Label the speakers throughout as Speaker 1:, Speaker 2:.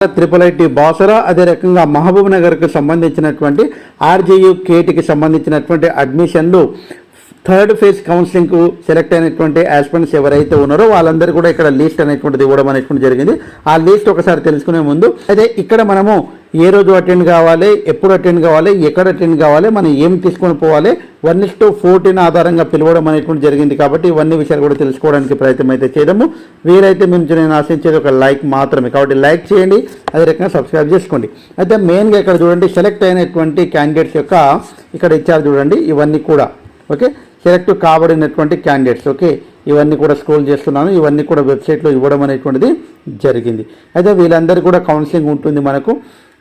Speaker 1: Triple IT Basara అదే రకంగా మహబూబ్ నగర్కు సంబంధించినటువంటి ఆర్జేయు కేటీకి సంబంధించినటువంటి అడ్మిషన్లు థర్డ్ ఫేజ్ కౌన్సిలింగ్కు సెలెక్ట్ అయినటువంటి ఆస్పిరెంట్స్ ఎవరైతే ఉన్నారో వాళ్ళందరూ కూడా ఇక్కడ లిస్ట్ అనేటువంటిది ఇవ్వడం అనేటువంటి జరిగింది. ఆ లిస్ట్ ఒకసారి తెలుసుకునే ముందు. అయితే ఇక్కడ మనము ఏ రోజు అటెండ్ కావాలి ఎప్పుడు అటెండ్ కావాలి ఎక్కడ అటెండ్ కావాలి మనం ఏం తీసుకొని పోవాలి వన్ ఇస్ టు ఫోర్టీన్ ఆధారంగా పిలవడం అనేటువంటి జరిగింది కాబట్టి ఇవన్నీ విషయాలు కూడా తెలుసుకోవడానికి ప్రయత్నం అయితే చేయడము వీరైతే మేము నేను ఆశించేది ఒక లైక్ మాత్రమే. కాబట్టి లైక్ చేయండి అదే రకంగా సబ్స్క్రైబ్ చేసుకోండి. అయితే మెయిన్గా ఇక్కడ చూడండి సెలెక్ట్ అయినటువంటి క్యాండిడేట్స్ యొక్క ఇక్కడ ఇచ్చారు చూడండి ఇవన్నీ కూడా. ఓకే? సెలెక్ట్ కాబడినటువంటి క్యాండిడేట్స్. ఓకే? ఇవన్నీ కూడా స్క్రోల్ చేస్తున్నాను ఇవన్నీ కూడా వెబ్సైట్లో ఇవ్వడం అనేటువంటిది జరిగింది. అయితే వీళ్ళందరికీ కూడా కౌన్సిలింగ్ ఉంటుంది మనకు.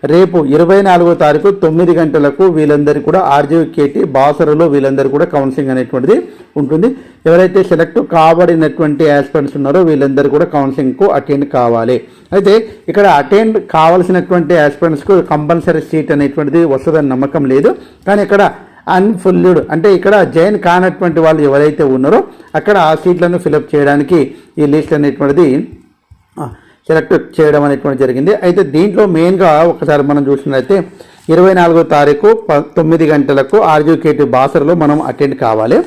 Speaker 1: రేపు ఇరవై నాలుగో తారీఖు తొమ్మిది గంటలకు వీళ్ళందరికీ కూడా ఆర్జీకేటి బాసరలో వీళ్ళందరూ కూడా కౌన్సిలింగ్ అనేటువంటిది ఉంటుంది. ఎవరైతే సెలెక్ట్ కాబడినటువంటి ఆస్పిరెంట్స్ ఉన్నారో వీళ్ళందరూ కూడా కౌన్సిలింగ్కు అటెండ్ కావాలి. అయితే ఇక్కడ అటెండ్ కావాల్సినటువంటి ఆస్పిరెంట్స్కు కంపల్సరీ సీట్ అనేటువంటిది వస్తుందని నమ్మకం లేదు. కానీ ఇక్కడ అన్ఫుల్డ్ అంటే ఇక్కడ జైన్ కానటువంటి వాళ్ళు ఎవరైతే ఉన్నారో అక్కడ ఆ సీట్లను ఫిలప్ చేయడానికి ఈ లిస్ట్ అనేటువంటిది సెలెక్ట్ చేయడం అనేటువంటి జరిగింది. అయితే దీంట్లో మెయిన్గా ఒకసారి మనం చూసినట్లయితే ఇరవై నాలుగో తారీఖు ప తొమ్మిది గంటలకు ఆర్జీకేటి బాసర్లో మనం అటెండ్ కావాలి.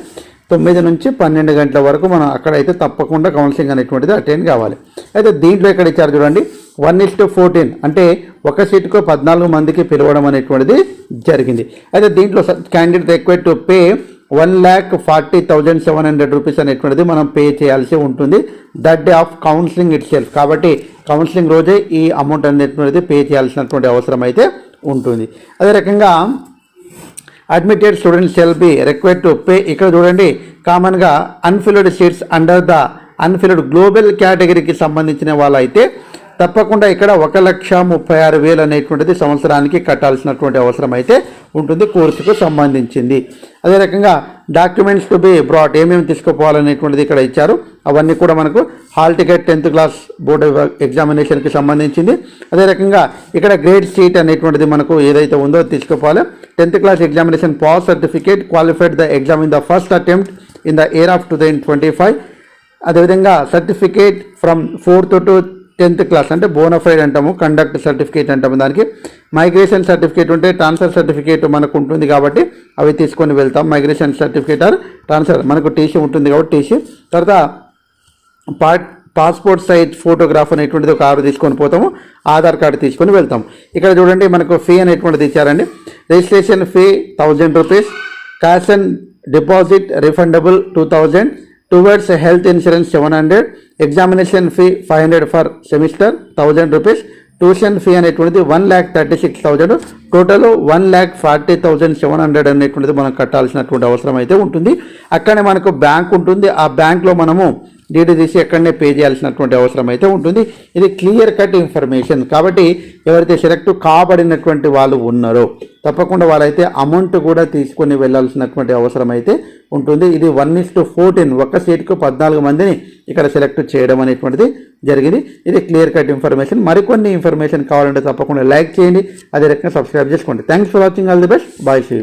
Speaker 1: తొమ్మిది నుంచి పన్నెండు గంటల వరకు మనం అక్కడైతే తప్పకుండా కౌన్సిలింగ్ అనేటువంటిది అటెండ్ కావాలి. అయితే దీంట్లో ఎక్కడ ఇచ్చారు చూడండి. వన్ ఇస్ టు ఫోర్టీన్ అంటే ఒక సీటుకు పద్నాలుగు మందికి పిలవడం అనేటువంటిది జరిగింది. అయితే దీంట్లో candidate require to pay one lakh forty thousand seven hundred rupees అనేటువంటిది మనం పే చేయాల్సి ఉంటుంది. That day of counselling itself కాబట్టి కౌన్సిలింగ్ రోజే ఈ అమౌంట్ అనేటువంటిది పే చేయాల్సినటువంటి అవసరం అయితే ఉంటుంది. అదే రకంగా admitted students shall be required to pay ఇక్కడ చూడండి కామన్గా unfilled seats under the unfilled global కేటగిరీకి సంబంధించిన వాళ్ళైతే తప్పకుండా ఇక్కడ ఒక లక్ష ముప్పై ఆరు వేలు అనేటువంటిది సంవత్సరానికి కట్టాల్సినటువంటి అవసరం అయితే ఉంటుంది కోర్సుకు సంబంధించింది. అదే రకంగా డాక్యుమెంట్స్ టు బి బ్రాట్ ఏమేమి తీసుకుపోవాలనేటువంటిది ఇక్కడ ఇచ్చారు. అవన్నీ కూడా మనకు hall ticket tenth class board ఎగ్జామినేషన్కి సంబంధించింది. అదే రకంగా ఇక్కడ గ్రేడ్ సీట్ అనేటువంటిది మనకు ఏదైతే ఉందో తీసుకుపోవాలి. Tenth class examination pass certificate qualified the exam in the first attempt in the year of two thousand twenty five. అదేవిధంగా certificate from fourth to tenth class అంటే బోనఫైడ్ అంటాము కండక్ట్ సర్టిఫికేట్ అంటాము. దానికి మైగ్రేషన్ సర్టిఫికేట్ ఉంటే transfer certificate మనకు ఉంటుంది కాబట్టి అవి తీసుకొని వెళ్తాం. మైగ్రేషన్ సర్టిఫికేట్ ఆర్ ట్రాన్స్ఫర్ మనకు టీసీ ఉంటుంది కాబట్టి టీసీ తర్వాత పార్ట్ పాస్పోర్ట్ సైజ్ ఫోటోగ్రాఫ్ అనేటువంటిది ఒక ఆరు తీసుకొని పోతాము. ఆధార్ కార్డు తీసుకొని వెళ్తాం. ఇక్కడ చూడండి మనకు ఫీ అనేటువంటిది ఇచ్చారండి. Registration fee thousand rupees cash and deposit refundable two thousand towards health insurance seven hundred examination fee five hundred for semester thousand rupees tuition fee అనేటువంటిది one lakh thirty six thousand total one lakh forty thousand seven hundred అనేటువంటిది మనం కట్టాల్సినటువంటి అవసరం అయితే ఉంటుంది. అక్కడనే మనకు bank ఉంటుంది. ఆ బ్యాంక్లో మనము డీడీ తీసి ఎక్కడనే పే చేయాల్సినటువంటి అవసరం అయితే ఉంటుంది. ఇది క్లియర్ కట్ ఇన్ఫర్మేషన్ కాబట్టి ఎవరైతే సెలెక్ట్ కాబడినటువంటి వాళ్ళు ఉన్నారో తప్పకుండా వాళ్ళైతే అమౌంట్ కూడా తీసుకొని వెళ్ళాల్సినటువంటి అవసరం అయితే ఉంటుంది. ఇది వన్ ఇస్ టు ఫోర్టీన్ ఒక్క సీట్కు పద్నాలుగు మందిని ఇక్కడ సెలెక్ట్ చేయడం అనేటువంటిది జరిగింది. ఇది క్లియర్ కట్ ఇన్ఫర్మేషన్ మరికొన్ని ఇన్ఫర్మేషన్ కావాలంటే తప్పకుండా లైక్ చేయండి. అదే రకంగా సబ్స్క్రైబ్ చేసుకోండి. Thanks for watching all the best bye see